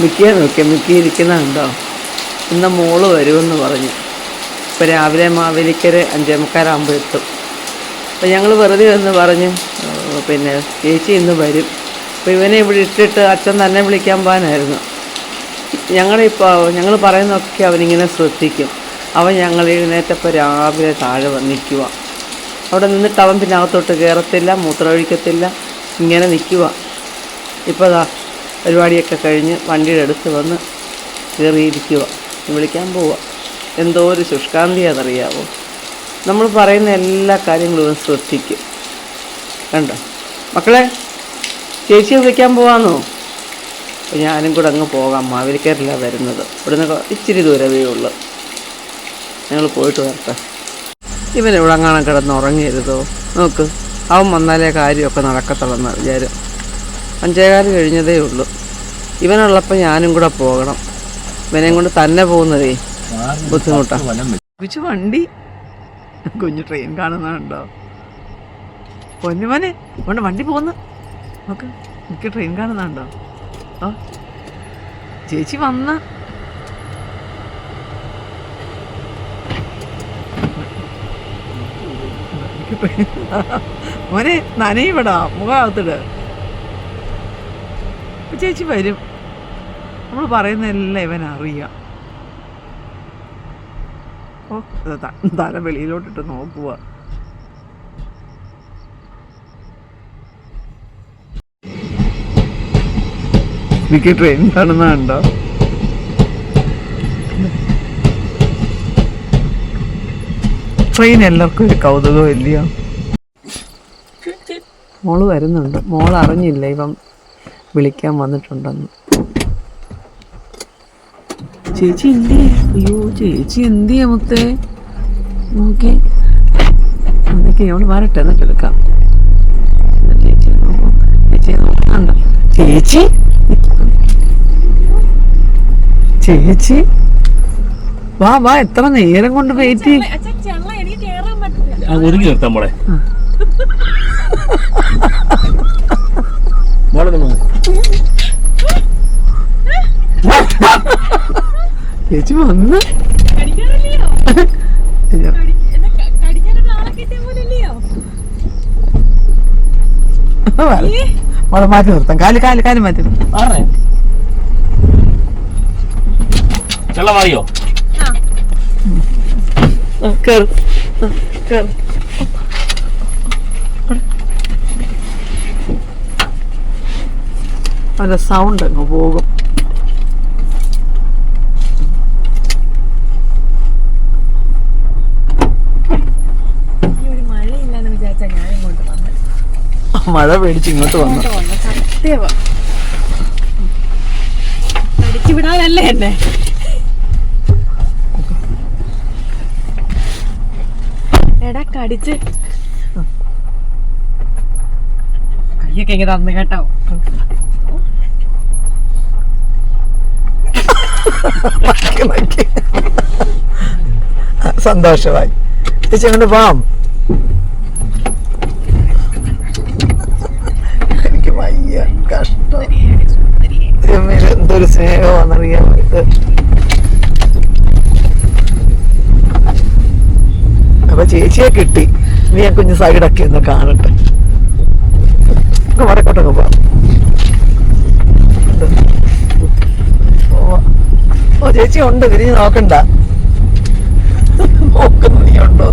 മിക്കിയെ നോക്കിയ Mickey ഇരിക്കുന്നുണ്ടോ ഇന്ന് മോൾ വരുമെന്ന് പറഞ്ഞു. ഇപ്പോൾ രാവിലെ മാവേലിക്കര അഞ്ചേ മുക്കാലാകുമ്പോൾ എത്തും. അപ്പോൾ ഞങ്ങൾ വെറുതെ ഒന്ന് പറഞ്ഞു പിന്നെ ചേച്ചി ഇന്ന് വരും. അപ്പോൾ ഇവനെ ഇവിടെ ഇട്ടിട്ട് അച്ഛൻ തന്നെ വിളിക്കാൻ പോകാനായിരുന്നു. ഞങ്ങളിപ്പോൾ ഞങ്ങൾ പറയുന്നതൊക്കെ അവനിങ്ങനെ ശ്രദ്ധിക്കും. അവൻ ഞങ്ങൾ എഴുന്നേറ്റപ്പോൾ രാവിലെ താഴെ നിൽക്കുക അവിടെ നിന്നിട്ട് അവൻ പിന്നെ അകത്തോട്ട് കയറത്തില്ല മൂത്രമൊഴിക്കത്തില്ല ഇങ്ങനെ നിൽക്കുക ഇപ്പോൾ പരിപാടിയൊക്കെ കഴിഞ്ഞ് വണ്ടിയുടെ അടുത്ത് വന്ന് കയറിയിരിക്കുക. വിളിക്കാൻ പോവുക. എന്തോ ഒരു ശുഷ്കാന്തിയാണെന്നറിയാവോ നമ്മൾ പറയുന്ന എല്ലാ കാര്യങ്ങളും ഇവൻ ശ്രദ്ധിക്കും. കണ്ടോ? മക്കളെ ചേച്ചിയെ വിളിക്കാൻ പോവാന്നോ? അപ്പോൾ ഞാനും കൂടെ അങ്ങ് പോകാം. മാവേലിക്കാരില്ല വരുന്നത്. ഇവിടുന്ന് ഇച്ചിരി ദൂരമേ ഉള്ളൂ. ഞങ്ങൾ പോയിട്ട് വരട്ടെ. ഇവനെ അങ്ങനെ കിടന്ന് ഉറങ്ങരുതോ നോക്ക് അവൻ വന്നാലേ കാര്യമൊക്കെ നടക്കത്തുള്ളെന്ന് വിചാരം അഞ്ചേകാൽ കഴിഞ്ഞതേ ഉള്ളൂ. ഇവനുള്ളപ്പോൾ ഞാനും കൂടെ പോകണം. ഇവനെയും കൊണ്ട് തന്നെ പോകുന്നതേ ബുദ്ധിമുട്ടാണ് കുച്ചു വണ്ടി. കുഞ്ഞു ട്രെയിൻ കാണുന്നുണ്ടോ? പൊന്നുമനെ കൊണ്ട് വണ്ടി പോകുന്നു നോക്ക് എനിക്ക് ട്രെയിൻ കാണുന്നുണ്ടോ? ആ ചേച്ചി വന്ന. മോനെ നനയിവിടാ മുഖാകത്തിട്ട് ചേച്ചി വരും. നമ്മൾ പറയുന്നതെല്ലാം ഇവൻ അറിയാം. ഓ തല വെളിയിലോട്ടിട്ട് നോക്കുക എനിക്ക് ട്രെയിൻ കാണുന്നുണ്ടോ ട്രെയിൻ എല്ലാവർക്കും ഒരു കൗതുകം ഇല്ലയോ മോൾ വരുന്നുണ്ട്. മോൾ അറിഞ്ഞില്ല ഇവൻ. വിളിക്കാൻ വന്നിട്ടുണ്ടെന്ന്. ചേച്ചി എന്ത് അയ്യോ ചേച്ചി എന്തിയെ മുത്തേ? നോക്കി. എന്നൊക്കെ അവൾ വരട്ടെ എന്നിട്ട് എടുക്കാം. ചേച്ചി നോക്കൂ. ചേച്ചിയെ നോക്കണ്ട ചേച്ചി? ചേച്ചി? വാ വാ എത്ര നേരം കൊണ്ട് വെയിറ്റ് ഒതുങ്ങി നിർത്താൻ മോളെ. മോളെ ഒന്ന് ചേച്ചി വന്ന്. മോളെ മാറ്റി നിർത്താം. കാൽ കാൽ കാൽ മാറ്റി ചെള്ള മാറിയോ? കേറ്. കേറ്. അതിന്റെ സൗണ്ട് അങ്ങ് പോകും. മഴ പേടിച്ച് ഇങ്ങോട്ട് വന്നു. സത്യവാ വിടാനല്ലേ എന്നെ? എടാ കടിച്ച്. കയ്യൊക്കെ ഇങ്ങനെ തന്നു കേട്ടോ. സന്തോഷമായി. ചേച്ചി അങ്ങോട്ട് എനിക്ക് വയ്യ കഷ്ടം. എന്തൊരു സ്നേഹമാണെന്നറിയാൻ ഇത് അപ്പൊ ചേച്ചിയെ കിട്ടി. നീ ആ കുഞ്ഞ് സൈഡൊക്കെ ഒന്ന് കാണട്ടെ. ഇത്. പോവാം. ചേച്ചി ഉണ്ട് തിരിഞ്ഞ് നോക്കണ്ട. നോക്കുന്നു നീ ഉണ്ടോ?